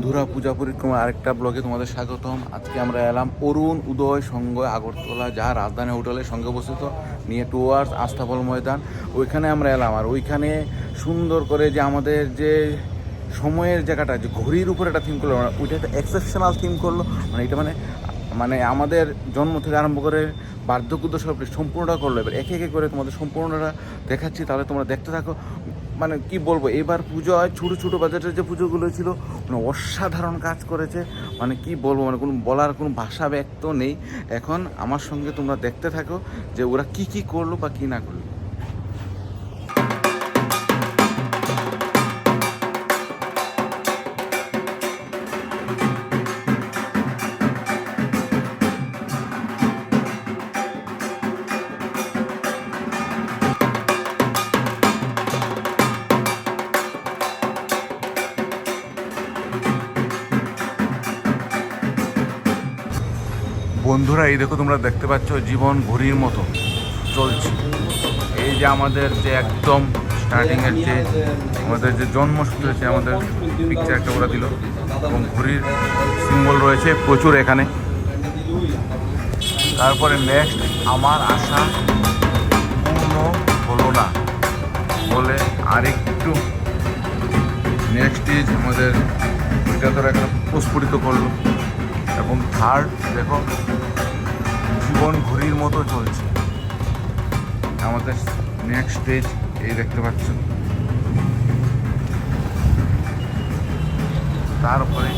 বন্ধুরা, পূজা পরিক্রমা আরেকটা ব্লগে তোমাদের স্বাগতম। আজকে আমরা এলাম অরুণ উদয় সঙ্গ আগরতলা, যা রাজধানী হোটেলের সঙ্গে অবস্থিত, নিয়ে টুয়ার্স আস্থাফল ময়দান। ওইখানে আমরা এলাম। আর ওইখানে সুন্দর করে যে আমাদের যে সময়ের জায়গাটা, যে ঘড়ির উপরে একটা থিম করল ওইটা একটা এক্সেপশনাল থিম করল। মানে এটা মানে মানে আমাদের জন্ম থেকে আরম্ভ করে বার্ধক্য সব সম্পূর্ণটা করল। এবার একে একে করে তোমাদের সম্পূর্ণটা দেখাচ্ছি। তাহলে তোমরা দেখতে থাকো। মানে কি বলব, এবার পুজো হয়, ছোটো ছোটো বাজেটের যে পুজোগুলো ছিল মানে অসাধারণ কাজ করেছে। মানে কি বলব মানে কোনো বলার কোনো ভাষা ব্যক্ত নেই। এখন আমার সঙ্গে তোমরা দেখতে থাকো যে ওরা কি কি করল বা কী না করল। বন্ধুরা, এই দেখো তোমরা দেখতে পাচ্ছ, জীবন ঘড়ির মতো চলছে। এই যে আমাদের যে একদম স্টার্টিংয়ের যে আমাদের যে জন্মসূত্রে যে আমাদের পিকচার একটা ওরা দিল। এবং ঘড়ির সিম্বল রয়েছে প্রচুর এখানে। তারপরে নেক্সট আমার আশা পূর্ণ হলো না বলে আরেকটু নেক্সট ইজ আমাদের ওইটা তোরা একটা প্রস্ফুটিত করল। এবং থার্ড দেখো জীবন ঘড়ির মতো চলছে। আমাদের নেক্সট স্টেজ এই দেখতে পাচ্ছ তারপরে